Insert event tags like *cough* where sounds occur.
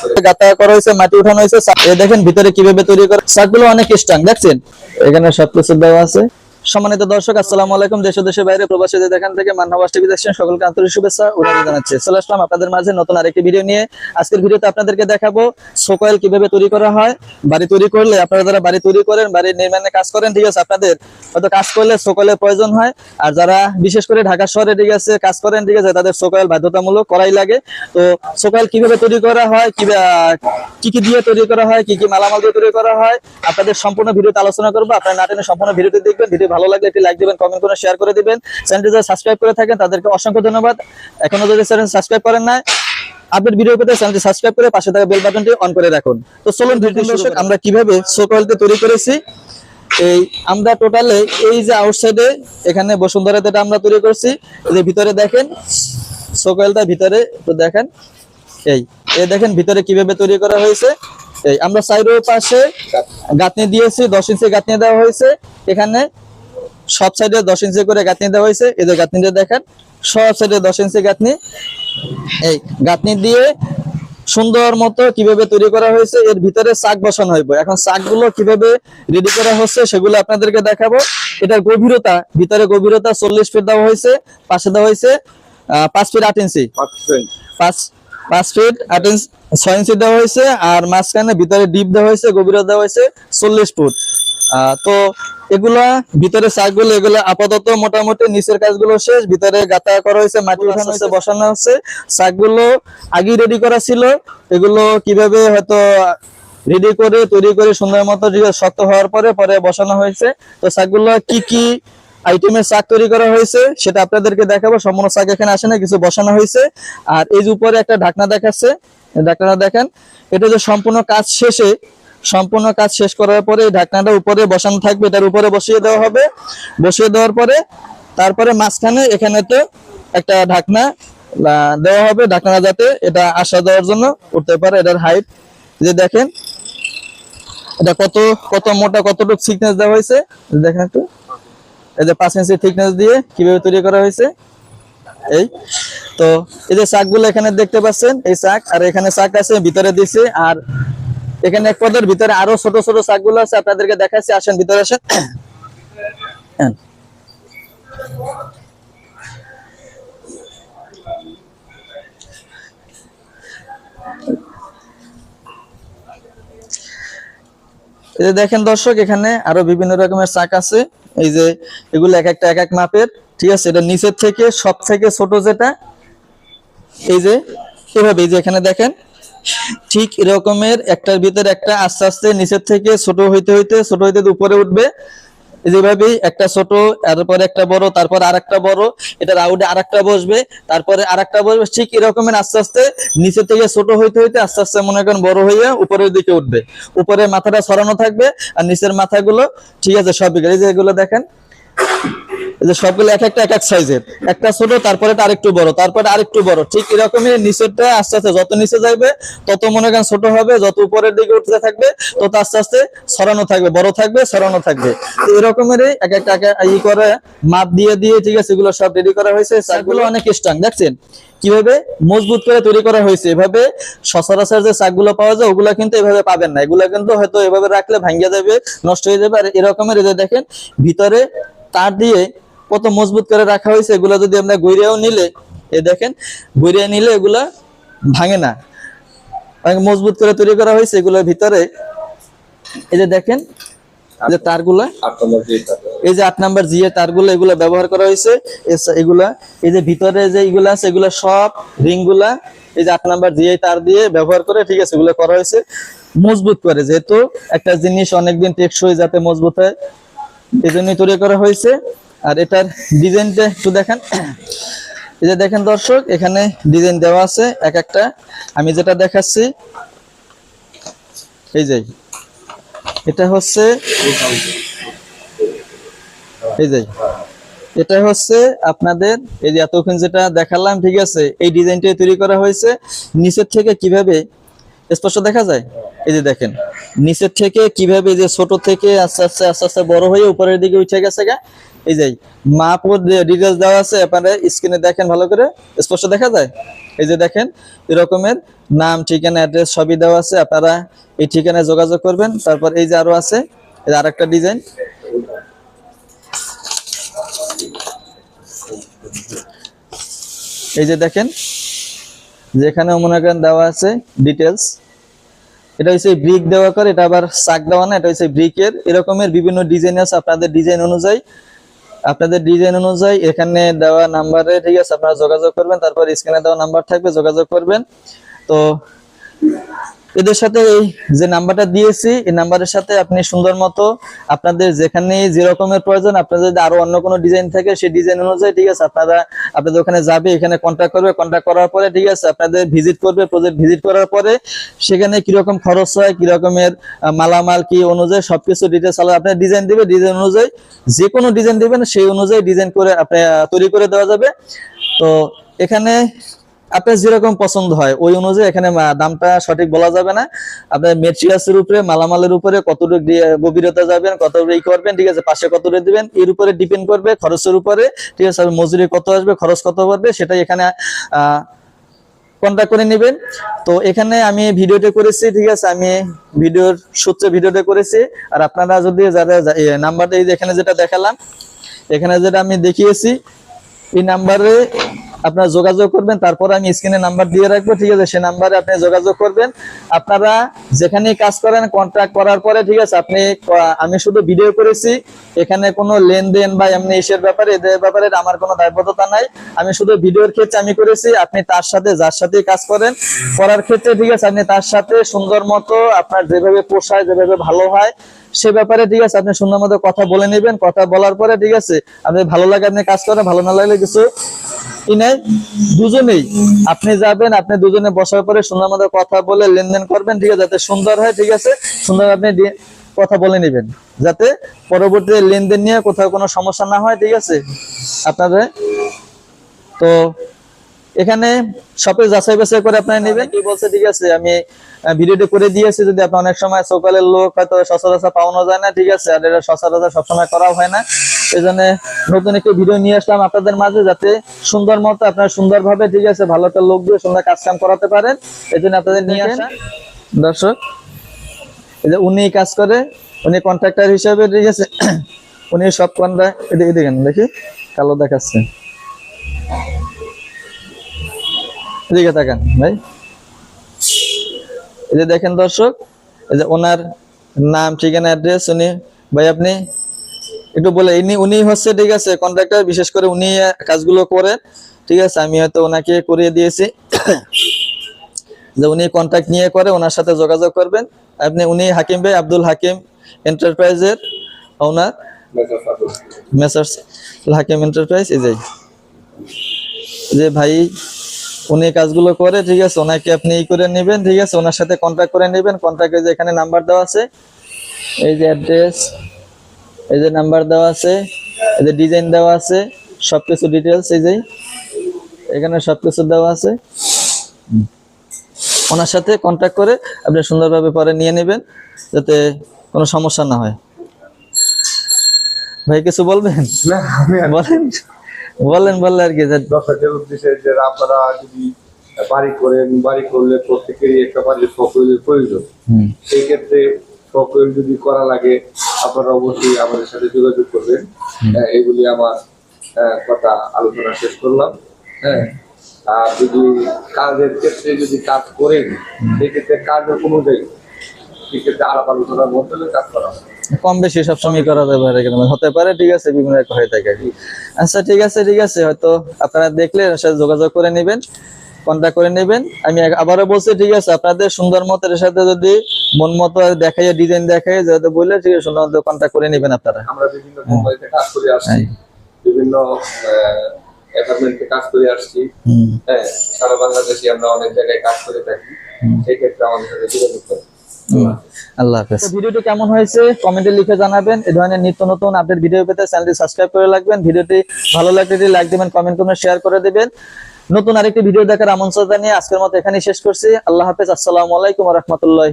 করি। হয়েছে, মাটি উঠানো হয়েছে দেখেন ভিতরে কীভাবে তৈরি করে শাকগুলো অনেক স্ট্রং দেখছেন? এখানে সবকিছু দেওয়া আছে। সম্মানিত দর্শক, আসসালামু আলাইকুম। দেশ দেশের বাইরে প্রবাসীদের দেখান থেকে মান্নাবাস টিভি দেখছেন সকলকে আন্তরিক শুভেচ্ছা অভিনন্দন জানাচ্ছি। চলে আসলাম আপনাদের মাঝে নতুন আরেকটি ভিডিও নিয়ে। আজকের ভিডিওতে আপনাদেরকে দেখাবো সোকয়েল কীভাবে তৈরি করা হয়, বাড়ি তৈরি করলে আপনারা যারা বাড়ি তৈরি করেন বাড়ি নির্মাণে কাজ করেন, ঠিক আছে, আপনাদের হয়তো কাজ করলে সোকয়েলের প্রয়োজন হয়। আর যারা বিশেষ করে ঢাকা শহরে, ঠিক আছে, কাজ করেন, ঠিক আছে, তাদের সোকয়েল বাধ্যতামূলক করাই লাগে। তো সোকয়েল কীভাবে তৈরি করা হয় কি কি দিয়ে তৈরি করা হয়, কি কি মালামাল দিয়ে তৈরি করা হয়, আপনাদের সম্পূর্ণ ভিডিওতে আলোচনা করব। আপনার নাটেনে সম্পূর্ণ ভিডিওটি দেখবেন ভিডিও ভালো লাগলে একটি লাইক দিবেন কমেন্ট করে শেয়ার করে দিবেন। চ্যানেলটি যারা সাবস্ক্রাইব করে থাকেন তাদেরকে অসংখ্য ধন্যবাদ। এখনও যদি চ্যানেল সাবস্ক্রাইব করেন না আপডেট ভিডিও পেতে চ্যানেলটি সাবস্ক্রাইব করে পাশে থাকা বেল বাটনটি অন করে রাখুন। তো চলুন ভিডিও দর্শক আমরা কীভাবে সোকয়েলটি তৈরি করেছি এই আমরা টোটালে এই যে আউটসাইডে এখানে বসুন্ধরাতে এটা আমরা তৈরি করছি এই যে ভিতরে দেখেন সোকয়েলটা ভিতরে তো দেখেন এই এই দেখেন ভিতরে কীভাবে তৈরি করা হয়েছে। এই আমরা সাইডের পাশে গাঁথনি দিয়েছি দশ ইঞ্চি গাঁথনি দেওয়া হয়েছে। এখানে সব সাইডে দশ ইঞ্চি করে গাঁথনি দেওয়া হয়েছে। এই যে গাঁথনিটা দেখেন সব সাইডে দশ ইঞ্চি গাঁথনি। এই গাঁথনি দিয়ে সুন্দর মতো কীভাবে তৈরি করা হয়েছে এর ভিতরে চাক বসানো হইব। এখন চাকগুলো কীভাবে রেডি করা হচ্ছে সেগুলো আপনাদেরকে দেখাবো। এটার গভীরতা ভিতরে গভীরতা চল্লিশ ফিট দেওয়া হয়েছে পাশে দেওয়া হয়েছে পাঁচ ফিট আট ইঞ্চি। পাঁচ পাঁচ ফিট আট ইঞ্চ ছয় ইঞ্চি দেওয়া হয়েছে আর মাঝখানে ভিতরে ডিপ দেওয়া হয়েছে গভীরতা দেওয়া হয়েছে চল্লিশ ফুট তো এগুলা ভিতরে চাকগুলো এগুলো আপাতত মোটামুটি নিচের কাজগুলো শেষ। ভিতরে গাতা করা হয়েছে মাটি উঠানো হয়েছে। বসানো হচ্ছে চাকগুলো আগেই রেডি করা ছিল। এগুলো কীভাবে হয়তো রেডি করে তৈরি করে সুন্দর মতো শক্ত হওয়ার পরে পরে বসানো হয়েছে। তো চাকগুলো কি কি আইটেমের চাক তৈরি করা হয়েছে সেটা আপনাদেরকে দেখাবো। সম্পূর্ণ চাক এখানে আসে না কিছু বসানো হয়েছে। আর এই যে উপরে একটা ঢাকনা দেখাচ্ছে এই ঢাকনাটা দেখেন। এটা যে সম্পূর্ণ কাজ শেষে সম্পূর্ণ কাজ শেষ করার পরে এই ঢাকনাটা উপরে বসানো থাকবে, এটার উপরে বসিয়ে দেওয়া হবে। বসিয়ে দেওয়ার পরে তারপরে মাঝখানে এখানে তো একটা ঢাকনা দেওয়া হবে ঢাকনা যাতে এটা আসা দেওয়ার জন্য উঠতে পারে, এটার হাইট যে দেখেন, এটা কত কত মোটা, কতটুকু থিকনেস দেওয়া হয়েছে দেখেন একটু। এই যে পাঁচ ইঞ্চি থিকনেস দিয়ে কীভাবে তৈরি করা হয়েছে, এই। তো এই যে চাকগুলো এখানে দেখতে পাচ্ছেন, এই চাক, আর এখানে চাক আছে, ভিতরে দিছে আর এখানে এক পদের ভিতরে আরও ছোট ছোট চাকগুলো আছে, আপনাদেরকে দেখাচ্ছি। আসেন, ভিতরে আসেন। হ্যাঁ। এই যে দেখেন দর্শক, এখানে আরও বিভিন্ন রকমের শাক আছে। এই যে এগুলো এক একটা এক এক মাপের, ঠিক আছে? এটা নিচের থেকে সব থেকে ছোট যেটা, এই যে, এভাবে, এই যে এখানে দেখেন। ঠিক এরকমের একটার ভিতরে একটা আস্তে আস্তে নিচের থেকে ছোট হইতে হইতে, ছোট হইতে উপরে উঠবে। এই যেভাবেই একটা ছোট তারপরে একটা বড়, তারপর আর একটা বড়, এটা রাউডে আর একটা বসবে, তারপরে আর একটা বসবে, ঠিক এরকমের আস্তে আস্তে নিচে থেকে ছোট হইতে হইতে আস্তে আস্তে মনে করেন বড় হইয়া উপরের দিকে উঠবে। উপরে মাথাটা সরানো থাকবে আর নিচের মাথাগুলো, ঠিক আছে, সব এই যে এগুলো দেখেন যে সবগুলো এক একটা এক এক সাইজের। একটা ছোট তারপরে আরেকটু বড় তারপরে আরেকটু বড়। ঠিক এরকমই নিচেরটা আস্তে আস্তে যত নিচে যাবে তত মনে করেন ছোট হবে যত উপরের দিকে উঠতে থাকবে তত আস্তে আস্তে সরানো থাকবে বড় থাকবে সরানো থাকবে। তো এরকমেরই এক একটা এক- ই করে মাপ দিয়ে দিয়ে ঠিক আছে এগুলো সব রেডি করা হয়েছে। চাকগুলো অনেক স্ট্রং দেখছেন? কীভাবে মজবুত করে তৈরি করা হয়েছে এভাবে সচরাচর যে চাকগুলো পাওয়া যায় ওগুলা কিন্তু এভাবে পাবেন না। এগুলা কিন্তু হয়তো এভাবে রাখলে ভাঙ্গিয়ে যাবে নষ্ট হয়ে যাবে। আর এরকমের দেখেন ভিতরে তার দিয়ে কত মজবুত করে রাখা হয়েছে এগুলা যদি আমরা গইরিয়াও নিলে এ দেখেন গইরিয়া নিলে এগুলা ভাঙে না। অনেক মজবুত করে তৈরি করা হয়েছে এগুলোর ভিতরে। এই যে দেখেন যে তারগুলা। এই যে আট নাম্বার জি এর তারগুলো এগুলো ব্যবহার করা হয়েছে। এগুলা এই যে ভিতরে যে এগুলা আছে এগুলা সব রিংগুলা এই যে আট নাম্বার জি তার দিয়ে ব্যবহার করে ঠিক আছে এগুলো করা হয়েছে। মজবুত করে যেহেতু একটা জিনিস অনেকদিন টেকসই যাতে মজবুত হয় এই জন্যই তৈরি করা হয়েছে। আর এটার ডিজাইনটা একটু দেখেন। এই যে দেখেন দর্শক, এখানে ডিজাইন দেওয়া আছে এক একটা। আমি যেটা দেখাচ্ছি, এই যে, এটা হচ্ছে, এই যে, এটা হচ্ছে আপনাদের, এই যে এতক্ষণ যেটা দেখালাম, ঠিক আছে, এই ডিজাইনটা তৈরি করা হয়েছে। নিচের থেকে কীভাবে, স্পষ্ট দেখা যায়? এই যে দেখেন, নিচের থেকে কীভাবে যে ছোট থেকে আস্তে আস্তে আস্তে আস্তে বড় হয়ে উপরের দিকে উঠে গেছে গা। এই যে মাপ ও ডিটেলস দেওয়া আছে, আপনারা স্ক্রিনে দেখেন ভালো করে, স্পষ্ট দেখা যায়? এই যে দেখেন, এরকমের নাম, ঠিকানা অ্যাড্রেস সবই দেওয়া আছে, আপনারা এই ঠিকানায় যোগাযোগ করবেন। তারপর এই যে আরও আছে যে আরেকটা ডিজাইন এই যে দেখেন যেখানে মনে করেন দেওয়া আছে ডিটেলস এটা হচ্ছে ব্রিক দেওয়া করে, এটা আবার চাক দেওয়া না, এটা হচ্ছে ব্রিকের এরকমের বিভিন্ন ডিজাইন আছে, আপনাদের ডিজাইন অনুযায়ী আপনাদের ডিজাইন অনুযায়ী এখানে দেওয়া নাম্বারে ঠিক আছে, আপনারা যোগাযোগ করবেন, তারপর স্ক্রিনে দেওয়া নাম্বার থাকবে, যোগাযোগ করবেন। তো এদের সাথে এই যে নাম্বারটা দিয়েছি, এই নাম্বারের সাথে আপনি সুন্দর মতো আপনাদের যেখানে যে রকমের প্রয়োজন, আপনাদের যদি আরও অন্য কোনো ডিজাইন থাকে, সেই ডিজাইন অনুযায়ী ঠিক আছে, আপনারা আপনাদের ওখানে যাবে, এখানে কন্ট্যাক্ট করবে কন্ট্যাক্ট করার পরে ঠিক আছে, আপনাদের ভিজিট করবে প্রজেক্ট ভিজিট করার পরে সেখানে কীরকম খরচ হয়, কিরকমের মালামাল কি অনুযায়ী সবকিছু ডিটেলস আলাদা আপনার ডিজাইন দিবে ডিজাইন অনুযায়ী যে কোনো ডিজাইন দিবেন, সেই অনুযায়ী ডিজাইন করে আপনি তৈরি করে দেওয়া যাবে। তো এখানে আপনার যেরকম পছন্দ হয়, ওই অনুযায়ী এখানে দামটা সঠিক বলা যাবে না। আপনার মেটেরিয়ালসের উপরে, মালামালের উপরে কতটুকু গভীরতা যাবেন, কত ই করবেন, ঠিক আছে? পাশে কত দিবেন, এর উপরে ডিপেন্ড করবে খরচের উপরে, ঠিক আছে? মজুরি কত আসবে, খরচ কত পড়বে, সেটাই এখানে, আহ কন্ট্যাক্ট করে নেবেন। তো এখানে আমি ভিডিওটা করেছি, ঠিক আছে? আমি ভিডিওর সূত্রে ভিডিওটা করেছি। আর আপনারা যদি যারা নাম্বারটা এখানে যেটা দেখালাম, এখানে যেটা আমি দেখিয়েছি, এই নাম্বারে আপনারা যোগাযোগ করবেন, তারপর আমি স্ক্রিনে নাম্বার দিয়ে রাখব, ঠিক আছে? সেই নাম্বারে আপনি যোগাযোগ করবেন। আপনারা যেখানে কাজ করেন কন্ট্রাক্ট করার পরে, ঠিক আছে, আপনি আমি শুধু ভিডিও করেছি। এখানে কোনো লেনদেন বা এমনি এসের ব্যাপারে, এদের ব্যাপারে আমার কোনো দায়বদ্ধতা নাই। আমি শুধু ভিডিওর ক্ষেত্রে আমি করেছি, আপনি তার সাথে, যার সাথে কাজ করেন। করার ক্ষেত্রে, ঠিক আছে, আপনি তার সাথে সুন্দর মতো আপনার যেভাবে পোষায়, যেভাবে ভালো হয়, সে ব্যাপারে, ঠিক আছে, আপনি সুন্দর মতো কথা বলে নেবেন। কথা বলার পরে, ঠিক আছে, আপনি ভালো লাগে আপনি কাজ করেন, ভালো না লাগলে কিছু নাই দুজনেই। আপনি যাবেন, আপনি দুজনে বসার পরে সুন্দর মতো কথা বলে লেনদেন করবেন, ঠিক আছে? যাতে সুন্দর হয়, ঠিক আছে? সুন্দর আপনি কথা বলে নেবেন। যাতে লেনদেন নিয়ে কোথাও কোনো সমস্যা না হয়, ঠিক আছে? আপনাদের? তো এখানে শপে যাচাই বাছাই করে আপনারা নেবেন। কি বলছে, ঠিক আছে? আমি ভিডিওটি করে দিয়েছি, যদি আপনি অনেক সময় সকালের লোক হয়তো সচরাচর পাওয়ানো যায় না, ঠিক আছে? আর এটা সচরাচর সবসময় করাও হয় না। এই জন্য নতুন একটি ভিডিও নিয়ে আসলাম আপনাদের মাঝে যাতে সুন্দর মতো আপনারা সুন্দরভাবে ঠিক আছে ভালো একটা লোক দিয়ে সুন্দর কাজ কাম করাতে পারেন। এই জন্য আপনাদের নিয়ে আসা। দর্শক এই যে উনি কাজ করে উনি কন্ট্রাক্টর হিসাবে ঠিক আছে *clears throat* উনি সব কন্ট্রাক্ট এদিকে দেখেন দেখি কালো দেখাচ্ছে। এদিকে তাকান ভাই। এই যে দেখেন দর্শক এই যে ওনার নাম ঠিকানা অ্যাড্রেস উনি ভাই আপনি একটু বলে, ইনি উনি হচ্ছে ঠিক আছে কন্ট্রাক্টর বিশেষ করে উনি কাজগুলো করেন ঠিক আছে, আমি হয়তো ওনাকে করিয়ে দিয়েছি। *coughs* যে উনি কন্ট্যাক্ট নিয়ে করে, ওনার সাথে যোগাযোগ করবেন। আপনি উনি হাকিম ভাই, আব্দুল হাকিম এন্টারপ্রাইজের ওনার মেসার্স হাকিম এন্টারপ্রাইজ এই যে। যে ভাই, উনি কাজগুলো করে, ঠিক আছে, ওনাকে আপনি ই করে নেবেন, ঠিক আছে, ওনার সাথে কন্ট্যাক্ট করে নেবেন। কন্ট্যাক্টে যে এখানে নাম্বার দেওয়া আছে, এই যে অ্যাড্রেস এই যে নাম্বার দেওয়া আছে এই যে ডিজাইন দেওয়া আছে সবকিছু ডিটেলস এই যে এখানে সবকিছু দেওয়া আছে। ওনার সাথে কন্ট্যাক্ট করে আপনি সুন্দরভাবে পরে নিয়ে নেবেন যাতে কোনো সমস্যা না হয়। ভাই কিছু বলবেন? বলেন বলেন বললে আর কি দর্শকের উদ্দেশ্যে যে আপনারা যদি বাড়ি করেন বাড়ি করলে প্রত্যেকেরই একটা বাড়ির সকলের প্রয়োজন। হুম। সেই ক্ষেত্রে সকল যদি করা লাগে আপনারা অবশ্যই আমাদের সাথে যোগাযোগ করবেন। হ্যাঁ, এগুলি আমার আহ, কথা আলোচনা শেষ করলাম। হ্যাঁ আর যদি কাজের ক্ষেত্রে যদি কাজ করেন সেক্ষেত্রে কাজের অনুযায়ী সেক্ষেত্রে আলাপ আলোচনার মধ্যে কাজ করা হয় কম বেশি সবসময় করা যাবে হতে পারে ঠিক আছে বিভিন্ন একটা হয়ে থাকে। আচ্ছা ঠিক আছে ঠিক আছে হয়তো আপনারা দেখলে যোগাযোগ করে নেবেন। কন্ট্যাক্ট করে নেবেন। আমি আবারও বলছি ঠিক আছে আপনাদের সুন্দর মতো এর সাথে যদি মন মতো দেখাই ডিজাইন দেখাই যাতে বললে ঠিক আছে সুন্দর মতো কন্ট্যাক্ট করে নেবেন আপনারা। আমরা বিভিন্ন কোম্পানিতে কাজ করে আসছি হ্যাঁ। বিভিন্ন অ্যাপার্টমেন্টে কাজ করে আসছি। হ্যাঁ সারা বাংলাদেশে আমরা অনেক জায়গায় কাজ করে থাকি সেই ক্ষেত্রে আমাদের সাথে যোগাযোগ করেন। আল্লাহ হাফেজ। ভিডিওটি কেমন হয়েছে? কমেন্টে লিখে জানাবেন। এই ধরনের নিত্য নতুন আপডেট ভিডিও পেতে চ্যানেলটি সাবস্ক্রাইব করে রাখবেন। ভিডিওটি ভালো লাগলে লাইক দিবেন কমেন্ট করবেন শেয়ার করে দিবেন। নতুন আরেকটি ভিডিও দেখার আমন্ত্রণ জানিয়ে আজকের মতো এখানেই শেষ করছি। আল্লাহ হাফেজ। আসসালামু আলাইকুম রহমতুল্লাহ